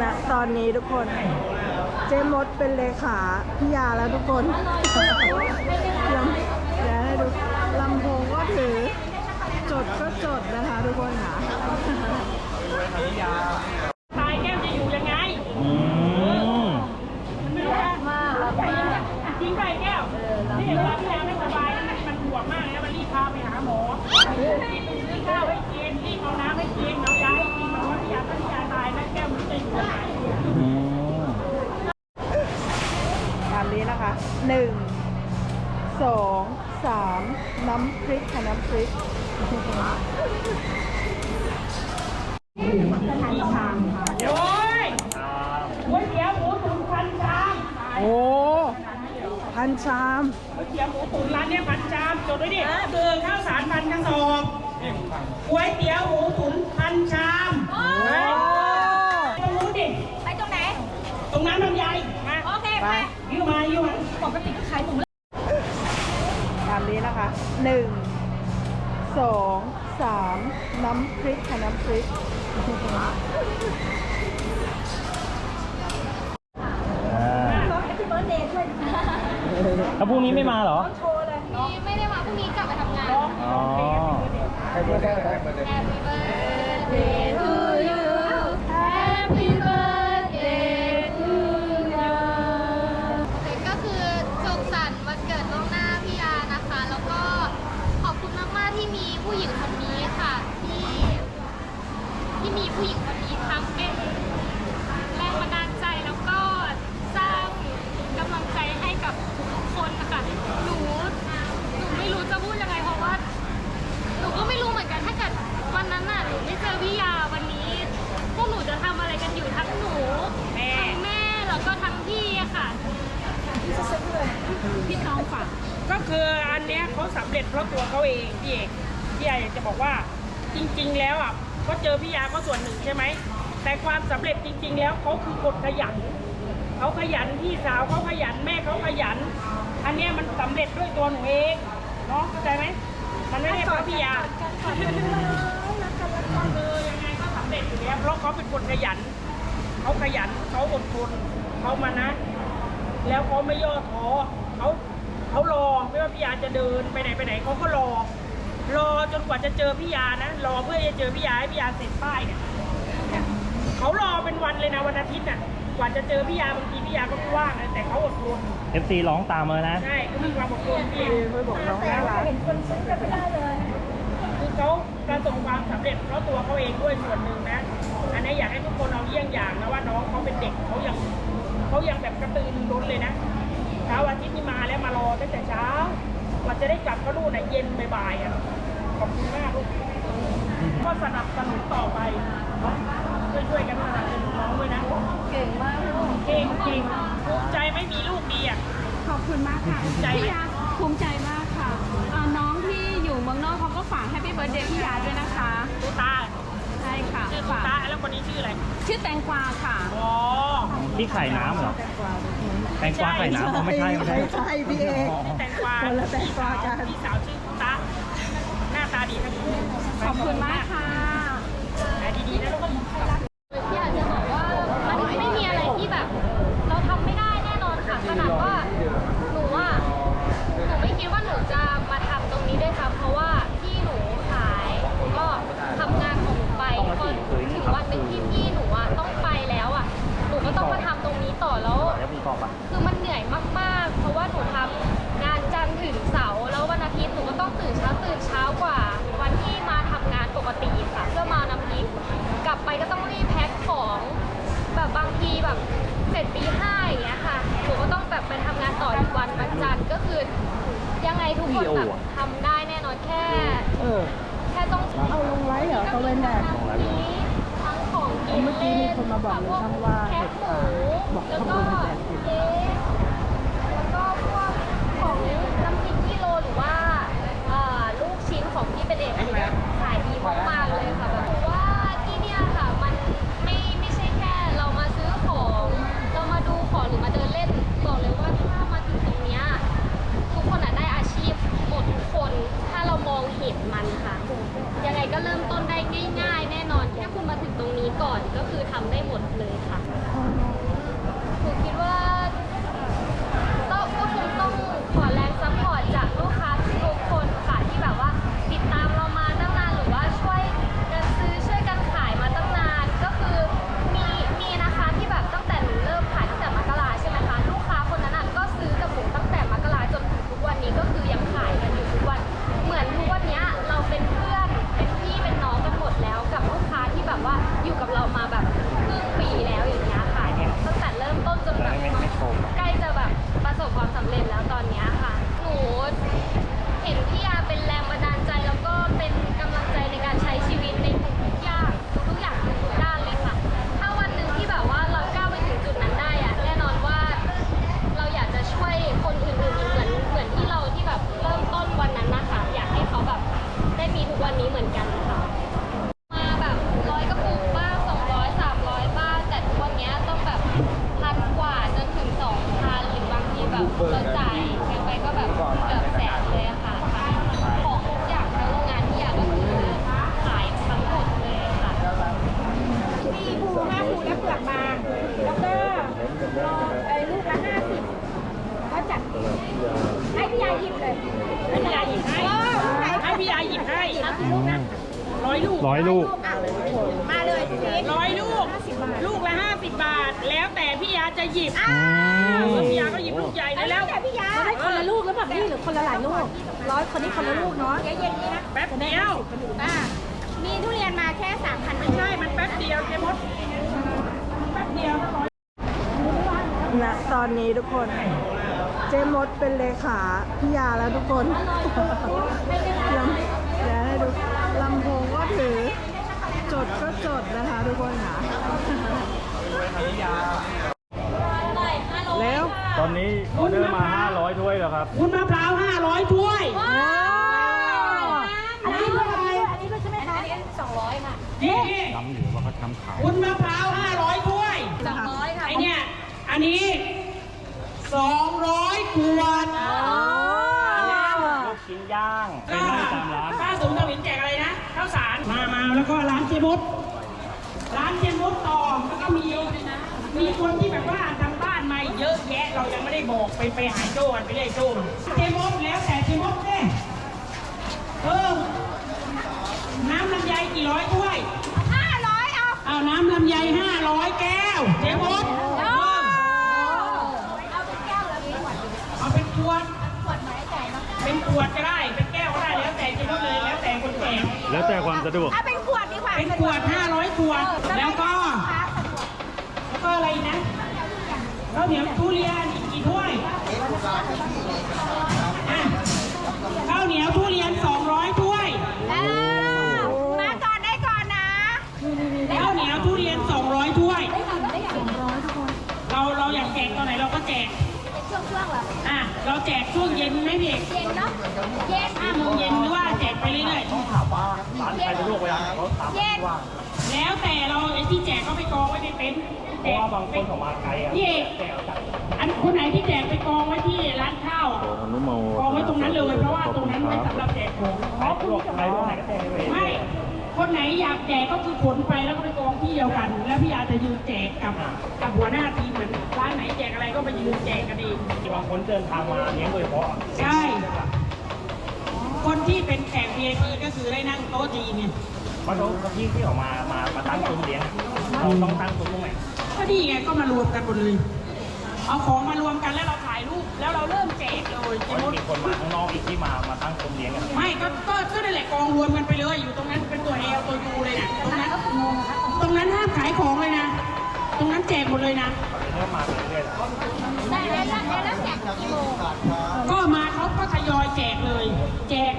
ณตอนนี้ทุกคน เจมดเป็นเลขาพี่ยาแล้วทุกคนลำเดี๋ยวให้ดูลำโพงก็ถือ จดก็จดนะคะทุกคนค่ะ ตายแก้วจะอยู่ยังไง อืม มากจริงไปแก้วนี่เวลาพี่ยาไม่สบายมันมันปวดมากนะมันรีบพาไปหาหมอซื้อข้าวให้กินรีบเอาน้ำให้กินเอายาให้กินมันว่าพี่ยาถ้าพี่ยาตายนะแก้วมันจะอยู่ยังไง อืม ตามนี้นะคะหนึ่งสองสาม น้ำพริกค่ะน้ำพริกสถานชามค่ะโอ้ยก๋วยเตี๋ยวหมูตุ๋นพันชามโอ้พันชามก๋วยเตี๋ยวหมูตุ๋นร้านเนี้ยพันชามจดไว้ดิคือร์ข้าวสารพันกระสอบก๋วยเตี๋ยวหมูตุ๋นพันชามเฮ้ยตรงนู้นดิไปตรงไหน ตรงนั้นลำไยมาโอเคไปยิ้วมายิ้วมาปกติก็ขายถุงละ ตามนี้นะคะ หนึ่งสองสามน้ำพริกค่ะน้ำพริก อ่าแฮปปี้เบิร์ดเดย์ด้วยแล้วพรุ่งนี้ไม่มาเหรอ นี่ไม่ได้มาพรุ่งนี้กลับไปทำงาน อ๋อ Happy birthday to you Happy birthday to you ก็คือสุขสันต์วันเกิดล่วงหน้าพี่ยานะคะ แล้วก็ขอบคุณมากๆที่มีผู้หญิงคนนี้ค่ะ ที่ ที่มีผู้หญิงคนนี้ทั้งเป็นแรงบันดาลใจแล้วก็สร้างกำลังใจให้กับทุกๆคนนะคะหนูหนูไม่รู้จะพูดยังไงเพราะว่า หนูก็ไม่รู้เหมือนกันถ้าเกิดวันนั้นน่ะหนูไม่เจอพี่ยาวันนี้ พวกหนูจะทำอะไรกันอยู่ทั้งหนูทั้งแม่แล้วก็ทั้งพี่อะค่ะพี่น้องฝาก ก็ คืออันเนี้ยเขาสำเร็จเพราะตัวเขาเองพี่เอกพี่ยาอยากจะบอกว่าจริง ๆ แล้วอะก็เจอพี่ยาก็ส่วนหนึ่งใช่ไหมแต่ความสำเร็จจริง ๆ แล้วเขาคือคนขยันเขาขยันพี่สาวเขาขยันแม่เขาขยัน อันเนี้ยมันสำเร็จด้วยตัวหนูเองเนาะเข้าใจไหมมันไม่ได้เพราะพี่ยาคือยังไงก็สำเร็จอยู่แล้วเพราะเขาเป็นคนขยันเขาขยันเขาอดทนเขามานะ แล้วเขาไม่ย่อท้อเขา เขารอไม่ว่าพี่ยาจะเดินไปไหนไปไหนเขาก็รอ รอจนกว่าจะเจอพี่ยานะรอเพื่อจะเจอพี่ยาให้พี่ยาเสร็จป้ายเนี่ยเนี่ยเขารอเป็นวันเลยนะวันอาทิตย์น่ะกว่าจะเจอพี่ยาบางทีพี่ยาก็ไม่ว่างนะแต่เขาอดทน FC ร้องตามมานะ ใช่เขามีความอดทนพี่คือไม่บอกน้องน่ารักคือเขาประสบความสำเร็จเพราะตัวเขาเองด้วยส่วนหนึ่งนะ อันนี้อยากให้ทุกคนเอาเยี่ยงอย่างนะว่าน้องเขาเป็นเด็กเขายังเขายังแบบกระตือรือร้นเลยนะ เช้าอาทิตย์ที่มาแล้วมารอตั้งแต่เช้ากว่าจะได้กลับก็นู่นน่ะเย็นบ่ายๆอะขอบคุณมากลูกก็สนับสนุนต่อไปช่วยๆกันสนับสนุนน้องด้วยนะเก่งมากลูกเก่งจริงภูมิใจไม่มีลูกดีอะขอบคุณมากค่ะภูมิใจไหมพี่ยาภูมิใจมากค่ะเอ่อน้องที่อยู่เมืองนอกเขาก็ฝากแฮปปี้เบิร์ดเดย์พี่ยาด้วยนะคะตุ๊ตาใช่ค่ะชื่อตุ๊ฝากตาแล้วคนนี้ชื่ออะไรชื่อแตงกวาค่ะอ๋อพี่ไข่น้ำเหรอ แตงกวาไข่น้ำอ๋อไม่ใช่ไม่ใช่ไม่ใช่พี่เอกแตงกวาคนละแตงกวากันพี่สาวชื่อตุ๊ตาหน้าตาดีทั้งคู่ขอบคุณมากค่ะ ออแค่ต้องเอาลงไว้เหรอตะเวนแดดทั้งของกินเมื่อกี้มีคนมาบอกเลยช่างว่าแคบหมูบอกแล้วขอบก็คุณแดดกินเค้กแล้วก็พวกของน้ำพริกกิโลหรือว่าเอ่อลูกชิ้นของที่เป็นเอกขายดีมากๆ ลูกนะร้อยลูกร้อยลูก อะมาเลยพี่พีชร้อยลูก ลูกละห้าสิบบาท แล้วแต่พี่ยาจะหยิบอ้าพี่ยาก็หยิบลูกใหญ่ได้แล้ว แต่พี่ยาได้คนละลูกหรือเปล่าพี่หรือคนละหลายลูกร้อยคนนี้คนละลูกเนาะเย็นๆนี้นะแป๊บเดียวอ่ามีทุเรียนมาแค่สามพันไม่ใช่ มันแป๊บเดียวเจมดแป๊บเดียวก็ร้อย ณตอนนี้ทุกคน เจมดเป็นเลขาพี่ยาแล้วทุกคนลำเดี๋ยวให้ดู ลำโพงก็ถือ จดก็จดนะคะทุกคนค่ะ แล้วตอนนี้ออเดอร์มา 500ถ้วยแล้วครับ วุ้นมะพร้าวห้าร้อยถ้วยอันนี้ด้วยอันนี้ด้วยใช่ไหมคะอันนี้สองร้อยค่ะนี่ทำอยู่ว่าเขาทำขายวุ้นมะพร้าวห้าร้อยถ้วย สองร้อยค่ะไอเนี่ย อันนี้สองร้อยขวดลูก ชิ้นย่างเป็นไล่ตามร้านป้าสมทวินแจกอะไรนะข้าวสารมามาแล้วก็ร้านเจมดร้านเจมดต่อแล้วก็มีมีคนที่แบบว่าทำบ้านมาเยอะแยะเรายังไม่ได้บอกไปไปหาโจ้กันไปเรียกโจ้เจมด สะดวก เอาเป็นขวดดีกว่าเป็นขวด 500 ขวด แล้วก็ แล้วก็อะไรนะข้าวเหนียวทุเรียนอีกกี่ถ้วยอะข้าวเหนียวทุเรียน 200 ถ้วยอ่ามาก่อนได้ก่อนนะ ข้าวเหนียวทุเรียน 200 ถ้วย เราเราอยากแจกตอนไหนเราก็แจก ช่วงช่วงๆเหรออะ เราแจกช่วงเย็นไหมพี่เอกเย็นเนาะเย็น ห้าโมงเย็นหรือว่าแจกไปเรื่อย ร้านใครสะดวกเวลาเขาถามเย็นว่าๆแล้วแต่เราไอ้ที่แจกก็ไปกองไว้ในเต็นท์เพแจราะกว่าบางคนเขามาไกลอะพี่เอกแจกจากอันคนไหนที่แจกไปกองไว้ที่ร้านข้าวอะอนุโมกองไว้ตรงนั้นเลยเพราะว่าตรงนั้นไว้สำหรับแจกของใครสะดวกใครพวกไหนก็แจกไปเลยไม่คนไหนอยากแจกก็คือขนไปแล้วก็ไปกองที่เดียวกัน แล้วพี่อาจจะยืนแจกกับกับหัวหน้าทีมเหมือนร้านไหนแจกอะไรก็ไปยืนแจกกันเองบางคนเดินทางมาเลี้ยงโดยเฉพาะใช่ คนที่เป็นแขก VIP ก็คือได้นั่งโต๊ะจีนเนี่ยเพราะเขาที่ที่ออกมามามาตั้งซุ้มเลี้ยงเราต้องตั้งซุ้มตรงไหนก็ดีไงก็มารวมกันหมดเลยเอาของมารวมกันแล้วเราถ่ายรูปแล้วเราเริ่มแจกเลยเพเจราะมจะดมีคนมาข้างนอกอีกที่มามาตั้งซุ้มเลี้ยงกันไม่ก็ก็ก็นั่นแหละกองรวมกันไปเลย อยู่ตรงนั้นเป็นตัวเอลตัวยูเลยนะตรงนั้นตรงนั้นห้ามขายของเลยนะ ตรงนั้นแจกหมดเลยนะเริ่มมาเรื่อยๆแล้วได้แล้วแล้วแล้วแจกกี่โมงก็มาเขาก็ทยอยแจกเลย แจก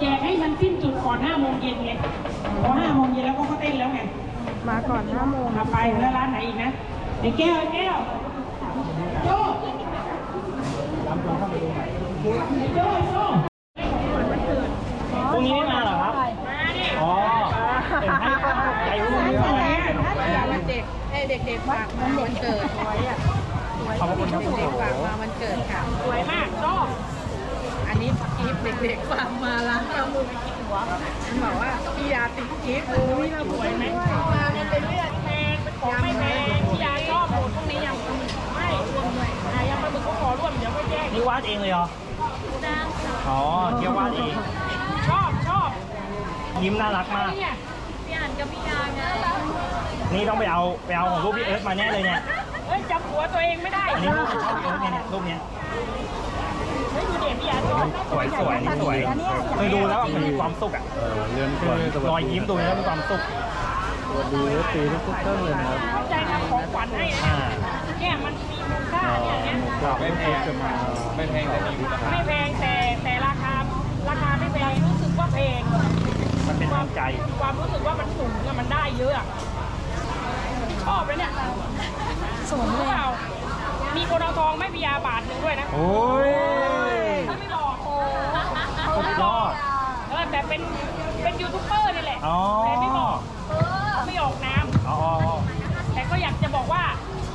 แจกให้มันสิ้นสุดก่อน5โมงเย็นไงพอ5โมงเย็นแล้วก็เขาเต้นแล้วไงมาก่อน5โมงมาไปแล้วร้านไหนอีกนะไอ้แก้วไอ้แก้วโจ้ไอ้โจ้ไอ้โจ้ พรุ่งนี้ไม่มาเหรอครับ มาดิ อ๋อเห็นให้ใจรุ่งเรือง วันเด็กให้เด็กๆฝากมาวันเกิดไว้อะ ขอบคุณครับคุณ เด็ก โอ้ ฝาก โห มาวันเกิดค่ะ สวยมากชอบ อันนี้กิฟต์ เด็กๆฝากมาล้างเอามือไปกินหัวมันบอกว่าพี่ยาติดกิฟต์อุ้ยเราสวยไหมมามันเป็นเลือดแพงเป็นของไม่แพงพี่ยาชอบหมดพวกนี้ยังไม่รวมด้วยอะยังปลาหมึกก็ขอร่วมเดี๋ยวก็แยกนี่วาดเองเลยเหรออ๋อเที่ยววาดเองชอบชอบยิ้มน่ารักมาก นี่ยพี่อ่านกับพี่ยาไงนี่ต้องไปเอาไปเอาของรูปพี่เอิร์ธมาแน่เลยเนี่ยเอ้ยจำหัวตัวเองไม่ได้อันนี้รูปชอบพี่เอิร์ธเนี่เนี่ยรูปเนี้ย สวยสวยนี่สวยเคยดูแล้วมันมีความสุขอะรอยยิ้มตัวนี้แล้วมีความสุขเข้าใจทำของขวัญให้นะอ่าเนี่ยมันมีมูลค่าเนี่ยเนี่ยไม่แพงไม่แพงแต่มีคุณภาพไม่แพงแต่แต่ราคาราคาไม่แพงรู้สึกว่าแพงมันเป็นทางใจความรู้สึกว่ามันสูงอะมันได้เยอะอะชอบเลยเนี่ยสูงเปล่ามีคนเอาทองไม่พิยาบาทหนึ่งด้วยนะโอ้ย เขาไม่บอก สุดยอด เออ แต่เป็นเป็นยูทูบเบอร์นี่แหละอ๋อ แต่ไม่บอกเขาไม่ออกนามอ๋อแต่ก็อยากจะบอกว่า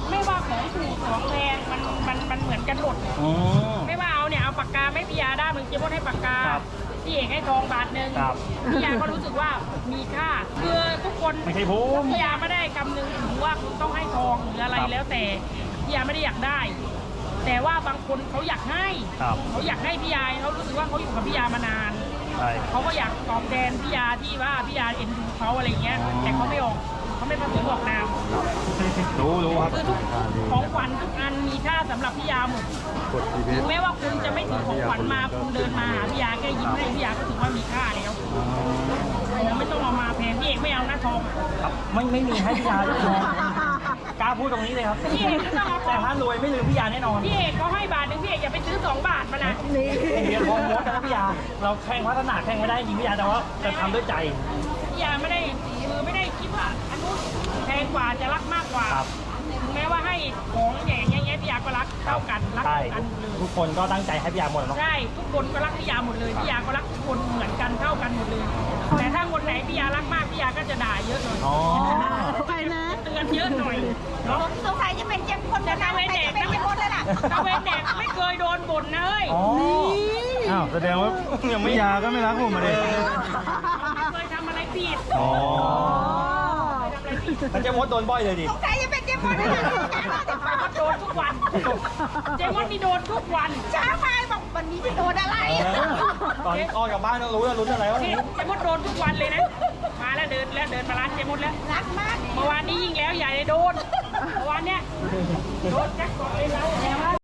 ไม่ว่าของถูกของแพงมันมันมันเหมือนกันหมดอืมไม่ว่าเอาเนี่ยเอาปากกาไม่พิยาได้มึงเจี๊ยบให้ปากกาครับพี่เอกให้ทองบาทหนึ่งครับ พี่ยาก็รู้สึกว่ามีค่าคือทุกคน ไม่ใช่ผม พี่ยาไม่ได้คำนึงถึงว่าคุณต้องให้ทแล้วแต่พี่ยาไม่ได้อยากได้ แต่ว่าบางคนเขาอยากให้ครับ เขาอยากให้พี่ยาเขารู้สึกว่าเขาอยู่กับพี่ยามานาน ใช่ เขาก็อยากตอบแทนพี่ยาที่ว่าพี่ยาเอ็นดูเขาอะไรเงี้ย แต่เขาไม่ออกเขาไม่ประสงค์ออกนามรู้รู้ครับคือทุกของขวัญทุกอันมีค่าสำหรับพี่ยาหมด กดทีพีถึงแม้ว่าคุณจะไม่ถือของขวัญมาคุณเดินมาหาพี่ยาแค่ยิ้มให้พี่ยาก็ถือว่ามีค่าแล้วของไม่ต้องเอามาแพงพี่เอกไม่เอาหน้าทองอะ ครับไม่ไม่มีให้พี่ยาเลย กล้าพูดตรงนี้เลยครับ พี่เอกก็ต้องเอาขแต่องถ้ารวยไม่ลืมพี่ยาแน่นอนพี่เอกเขาให้บาทหนึ่งพี่เอกอย่าไปซื้อสองบาทมานะนี่เรียนพร้อมมดนะพี่ยา เราแข่งพัฒนาแข่งไม่ได้จริงพี่ยาแต่ว่าจะทำด้วยใจ พี่ยาไม่ได้คือไม่ได้คิดว่าอันนู้นแพงกว่าจะรักมากกว่าครับ ถึงแม้ว่าให้ของอย่างเงี้ยพี่ยาก็รักเท่ากันรักใช่กันเลย ทุกคนก็ตั้งใจให้พี่ยาหมดเนาะ ใช่ทุกคนก็รักพี่ยาหมดเลยพี่ยาก็รักทุกคนเหมือนกันเท่ากันหมดเลย แต่ถ้าคนไหนพี่ยารักมากพี่ยาก็จะด่าเยอะหน่อยอ๋อใครนะ เตือนเยอะหน่อย เนาะสงสัยจะเป็นเจ็บคนแต่ตาเวนแดกนะไม่ตาเวนแดกไม่เคยโดนบ่นนะเฮ้ย อ๋ออ้าวแสดงว่ายังไม่ยาก็ไม่รักผมมาเลยไม่เคยทำอะไรผิดอ๋อทำอะไรผิดมันจะมดโดนบ่อยเลยดิสงสัยจะเป็นเจ็บคนเจมดโดนทุกวัน เจมดนี่โดนทุกวันช้าไปบอกวันนี้จะโดนอะไร ตอนออกจากบ้านก็รู้แล้วลุ้นอะไรวะนี่เจมดโดนทุกวันเลยนะ มาแล้วเดินแล้วเดินมาร้านเจมดแล้วรักมากเมื่อวานนี้ยิ่งแล้วใหญ่เลยโดนเมื่อ วันเนี้ยโดนแจ็คพอตเลยแล้ว